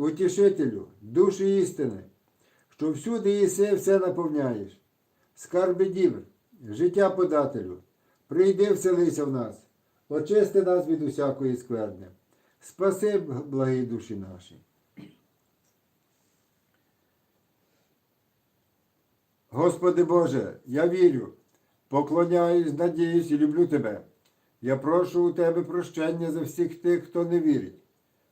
Утішителю, душі істини, що всюди єси все наповняєш, скарби дів, життя подателю, прийди вселися в нас, очисти нас від усякої скверни, спаси благі душі наші. Господи Боже, я вірю, поклоняюсь, надіюсь і люблю Тебе. Я прошу у Тебе прощення за всіх тих, хто не вірить,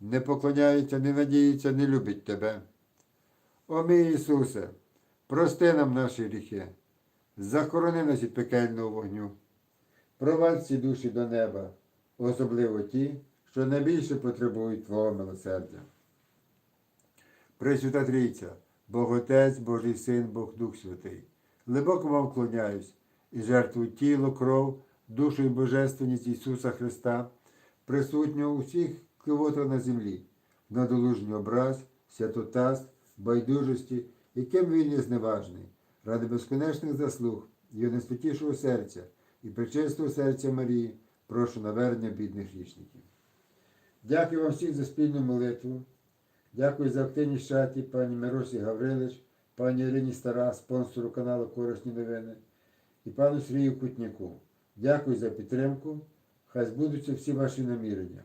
не поклоняється, не надіється, не любить Тебе. О мій Ісусе, прости нам наші гріхи, захорони нас від пекельного вогню, провадь ці душі до неба, особливо ті, що найбільше потребують Твого милосердя. Пресвята Трійця, Бог Отець, Божий Син, Бог Дух Святий, глибоко вам вклоняюсь і жертвую тіло, кров, душу і божественність Ісуса Христа, присутнього у всіх кивотах на землі, надолужній образ, святотаз, байдужості, яким він є зневажний, ради безконечних заслуг, його найсвятішого серця і причистого серця Марії, прошу навернення бідних грішників. Дякую вам всім за спільну молитву. Дякую за активність чаті пані Миросі Гаврилич, пані Ірині Стара, спонсору каналу Корисні новини і пану Сергію Кутняку. Дякую за підтримку. Хай збудуться всі ваші намірення.